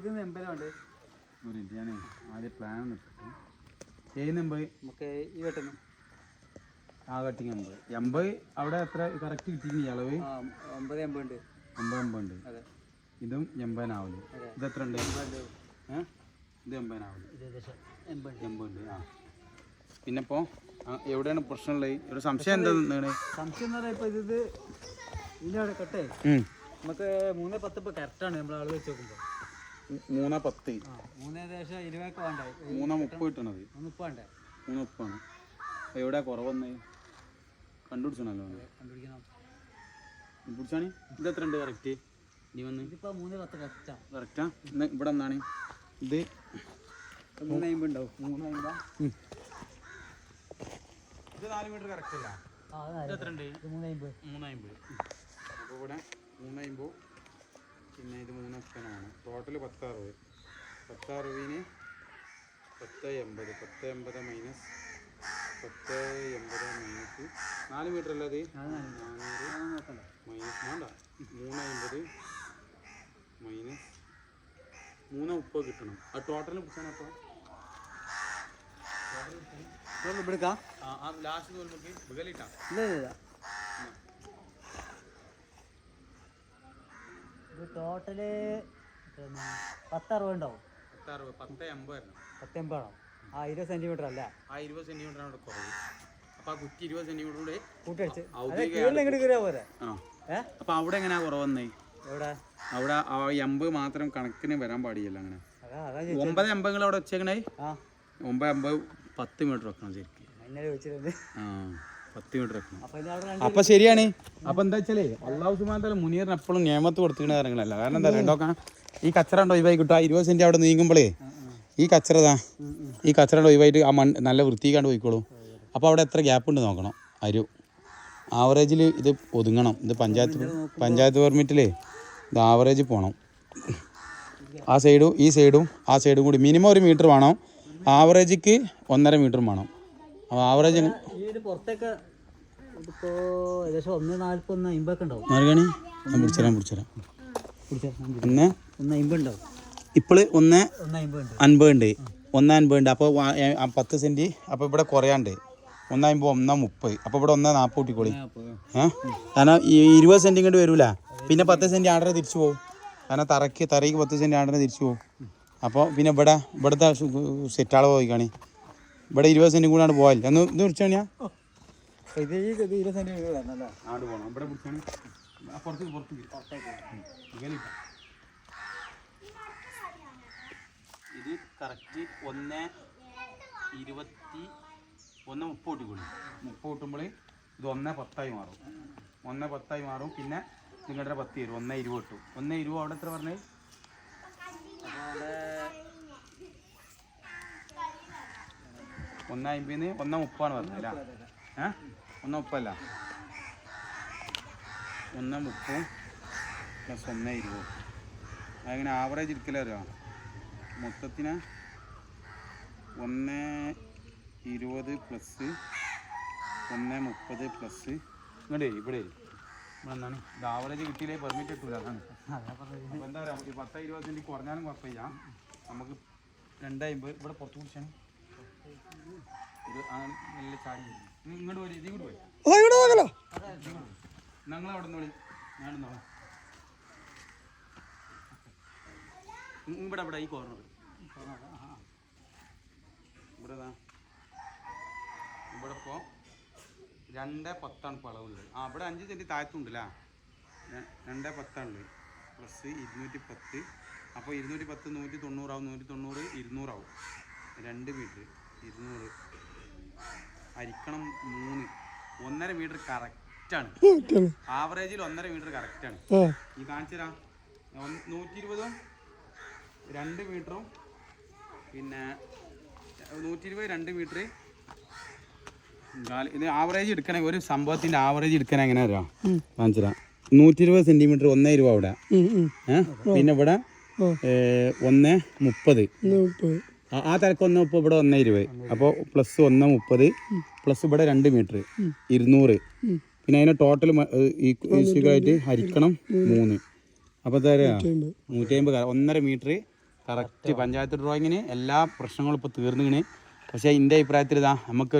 ഇത് എൺപതുണ്ട് ഒരു മിനിറ്റ് ഞാൻ ആദ്യം പ്ലാൻ ഏത് നമുക്ക് ഈ വെട്ടുന്നു ആ കട്ടിങ് എൺപത് എൺപത് അവിടെ എത്ര? കറക്റ്റ് അളവ്? ഒമ്പത് ഇതും എത്ര ഉണ്ട്? ഇത് ആ. പിന്നെപ്പോൾ എവിടെയാണ് പ്രശ്നമുള്ളത് ഒരു സംശയം എന്താ സംശയം എന്ന് പറയുമ്പോൾ ഇത് ഇതിന്റെ അവിടെ കട്ടേ. നമുക്ക് മൂന്ന് പത്ത് ഇപ്പോൾ ആണ് നമ്മൾ ആൾ വെച്ച് നോക്കുമ്പോൾ മൂന്ന് പത്ത്. മൂന്ന് മുപ്പത് കിട്ടണത് മൂന്ന് മുപ്പാണ് എവിടെയാ കുറവന്ന്? കണ്ടുപിടിച്ചണല്ലോ. പിടിച്ചാണ് ഇത് എത്ര ഉണ്ട് കറക്റ്റ് ഇനി വന്ന്. കറക്റ്റാ ഇന്ന് ഇവിടെ എന്താണ് ഇത് മൂന്ന് അമ്പത് ഉണ്ടാവും. മൂന്ന് അമ്പതാ? ഇത് നാല് മീറ്റർ കറക്റ്റ് അല്ല? ഇത് എത്ര ഉണ്ട് മൂന്ന് അമ്പത്. മൂന്ന് അമ്പത്. അപ്പോൾ ഇവിടെ മൂന്ന് അമ്പത് പിന്നെ ഇത് മൂന്ന് മുപ്പതിനാണ് ടോട്ടൽ പത്ത് അറുപത് പത്ത് എൺപത്. പത്ത് എൺപത് മൈനസ് പത്ത് എൺപത് മൈനസ് നാല് മീറ്റർ അല്ലേ അത് നാനൂറ് മൈനസ് വേണ്ട. മൂന്ന് അമ്പത് മൈനസ് മൂന്ന് മുപ്പത് കിട്ടണം. ആ ടോട്ടൽ പിടിച്ചാണ് അപ്പോൾ ഇവിടെ ലാസ്റ്റ് തോന്നുമ്പോൾ മുകളിലിട്ടാ ഇല്ല ഇല്ല. ഇത് ടോട്ടൽ പത്ത് അറുപത് ഉണ്ടാവും. പത്ത് എൺപത് വരണം പത്ത് എൺപതാണോ ആ ഇരുപത് സെന്റിമീറ്റർ അല്ല? ആ ഇരുപത് സെന്റിമീറ്റർ കുറവ്. ആ കുറ്റി ഇരുപത് സെന്റിമീറ്റർ കൂടെ കൂട്ടടിച്ച് ഔദ്യോഗിക കീഴിൽ ഇങ്ങോട്ട് കയറിയാ പോരെ? അപ്പൊ അവിടെ എങ്ങനെയാ കുറവെന്നേ എവിടെ? അവിടെ ആ എൺപത് മാത്രം കണക്കിന് വരാൻ പാടില്ല അങ്ങനെ. ഒമ്പത് എൺപതുകൾ അവിടെ വെച്ചേക്കണേ? ഒമ്പത് എൺപത് പത്ത് മീറ്റർ വെക്കണം ശരിക്കും. ആ. അപ്പൊ ശരിയാണ്. അപ്പൊ എന്താ വെച്ചാലേ അള്ളാഹു സുമാൻ മുനീറിന് എപ്പോഴും നിയമത്ത് കൊടുത്തിരിക്കുന്ന കാര്യങ്ങളല്ല. കാരണം എന്താ രണ്ടോ ഈ കച്ചറ ഉണ്ടോ ഒഴിവായി കിട്ടുക? ഇരുപത് സെന്റ് അവിടെ നീങ്ങുമ്പോഴേ. ഈ കച്ചറതാ. ഈ കച്ചറ ഒഴിവായിട്ട് ആ മണ്ണ് നല്ല വൃത്തിക്കാണ്ട് പോയിക്കോളൂ. അപ്പോൾ അവിടെ എത്ര ഗ്യാപ്പ് ഉണ്ട് നോക്കണം. അരു ആവറേജിൽ ഇത് ഒതുങ്ങണം. ഇത് പഞ്ചായത്ത് പഞ്ചായത്ത് പെർമിറ്റിലേ ഇത് ആവറേജ് പോകണം ആ സൈഡും ഈ സൈഡും ആ സൈഡും കൂടി മിനിമം ഒരു മീറ്റർ വേണം. ആവറേജിക്ക് ഒന്നര മീറ്റർ വേണം. ആവറേജ് ഈ ഒരു പുറത്തേക്ക് ഏകദേശം ഒന്ന് നാല്പത് ഒന്ന് അമ്പതൊക്കെ ഉണ്ടാവും. മാർഗണി? ഞാൻ പിടിച്ചരാം പിടിച്ചരാം പിടിച്ചാ ഒന്ന് ഒന്ന് ഇപ്പോൾ ഒന്ന് അൻപത് അൻപത് അപ്പോൾ പത്ത് സെന്റ് അപ്പോൾ ഇവിടെ കുറയാണ്ട്. ഒന്ന് അമ്പത് ഒന്ന് മുപ്പത്. അപ്പോൾ ഇവിടെ ഒന്ന് നാൽപ്പത് കൂട്ടിക്കോളി. അപ്പൊ ഏ? കാരണം ഇരുപത് സെന്റ് ഇങ്ങോട്ട് വരൂല. പിന്നെ പത്ത് സെന്റ് ആടനെ തിരിച്ചു പോകും കാരണം തറയ്ക്ക് തറയ്ക്ക് പത്ത് സെന്റ് ആടനെ തിരിച്ചു പോകും അപ്പോൾ പിന്നെ ഇവിടെ ഇവിടുത്തെ സെറ്റാളെ പോയി കാണി ഇവിടെ ഇരുപത് സെന്റ് കൂടാണ്ട് പോകാനില്ല ഒന്ന് ഇത് കുറിച്ച് അപ്പൊ ഇത് ഇരുപത് സെന്റിമീറ്റർ വരണല്ലേ ആണ്ട് പോകണം ഇവിടെ പിടിച്ചാണ് പുറത്ത് പുറത്ത് ഇത് കറക്റ്റ് ഒന്ന് ഇരുപത്തി ഒന്ന് മുപ്പത് കൂട്ടിക്കൂടി മുപ്പത് കൂട്ടുമ്പോൾ ഇത് ഒന്ന് പത്തായി മാറും. ഒന്ന് പത്തായി മാറും. പിന്നെ നിങ്ങളുടെ പത്ത് തരും. ഒന്ന് ഇരുപത് കിട്ടും. ഒന്ന് ഇരുപത് അവിടെ എത്ര പറഞ്ഞേ അപ്പൊ അവിടെ ഒന്ന് അമ്പതിന് ഒന്ന് മുപ്പാണ് പറഞ്ഞത് അല്ല? ഏ? ഒന്ന് മുപ്പല്ല ഒന്ന് മുപ്പും പ്ലസ് ഒന്ന് ഇരുപതും. അതിങ്ങനെ ആവറേജ് ഇരിക്കലോ മൊത്തത്തിന് ഒന്ന് ഇരുപത് പ്ലസ് ഒന്ന് മുപ്പത് പ്ലസ് ഇങ്ങോട്ടേ ഇവിടെ എന്താണ്? ഇത് ആവറേജ് കിട്ടിയില്ലേ? പെർമിറ്റ് കിട്ടൂല അതാണ്. എന്താ പറയുക പത്ത് ഇരുപത് സെന്റ് കുറഞ്ഞാലും കുഴപ്പമില്ല. നമുക്ക് രണ്ടായി ഇവിടെ പുറത്ത് കുടിച്ചാണ്. ഇത് അങ്ങനെ നല്ല ചാടി വരും. നീ ഇങ്ങോട്ട് പോയി ഇങ്ങോട്ട് പോയി ഞങ്ങൾ അവിടെ നിന്ന് വിളി ഞാൻ നോളാം ഇവിടെ ഇവിടെ ഈ കോർണർ ഇവിടെ. ഇവിടെ ഇപ്പോൾ രണ്ട് പത്താണ് ഇപ്പോൾ അളവുള്ളത്. ആ ഇവിടെ അഞ്ച് സെന്റ് താഴത്തുണ്ടല്ലേ രണ്ട് പത്താണുള്ളത് പ്ലസ് ഇരുന്നൂറ്റി പത്ത് അപ്പോൾ ഇരുന്നൂറ്റി പത്ത് നൂറ്റി തൊണ്ണൂറാവും നൂറ്റി തൊണ്ണൂറ് ഇരുന്നൂറാവും. രണ്ട് മീറ്റർ ഇരുന്നൂറ്. അരിക്കണം മൂന്ന്. ഒന്നര മീറ്റർ കറക്റ്റാണ് ആവറേജിൽ ഒന്നര മീറ്റർ കറക്റ്റാണ് ഈ കാണിച്ചു തരാം. ഒന്ന് നൂറ്റി ഇരുപതും രണ്ട് മീറ്ററും പിന്നെ നൂറ്റി ഇരുപത് രണ്ട് മീറ്റർ ഇത് ആവറേജ് എടുക്കണേ ഒരു സംഭവത്തിന്റെ ആവറേജ് എടുക്കണേ എങ്ങനെ അറിയാം? കാണിച്ചു തരാം. നൂറ്റി ഇരുപത് സെന്റിമീറ്റർ ഒന്നേ രൂപ അവിടെ പിന്നെ ഇവിടെ ഒന്ന് മുപ്പത്. ആ- ആ തലക്ക് ഒന്ന് മുപ്പത് ഇവിടെ ഒന്നേ ഇരുപത്. അപ്പോൾ പ്ലസ് ഒന്ന് മുപ്പത് പ്ലസ് ഇവിടെ രണ്ട് മീറ്റർ ഇരുന്നൂറ്. പിന്നെ അതിന് ടോട്ടൽ ഈക്വലായിട്ട് ഹരിക്കണം മൂന്ന്. അപ്പോൾ തരാ നൂറ്റി അമ്പത് ഒന്നര മീറ്റർ കറക്റ്റ് പഞ്ചായത്ത് ഡ്രോയിങ്ങിന് എല്ലാ പ്രശ്നങ്ങളും ഇപ്പോൾ തീർന്നിങ്ങനെ പക്ഷേ എന്റെ അഭിപ്രായത്തിൽ ഇതാ നമുക്കൊരു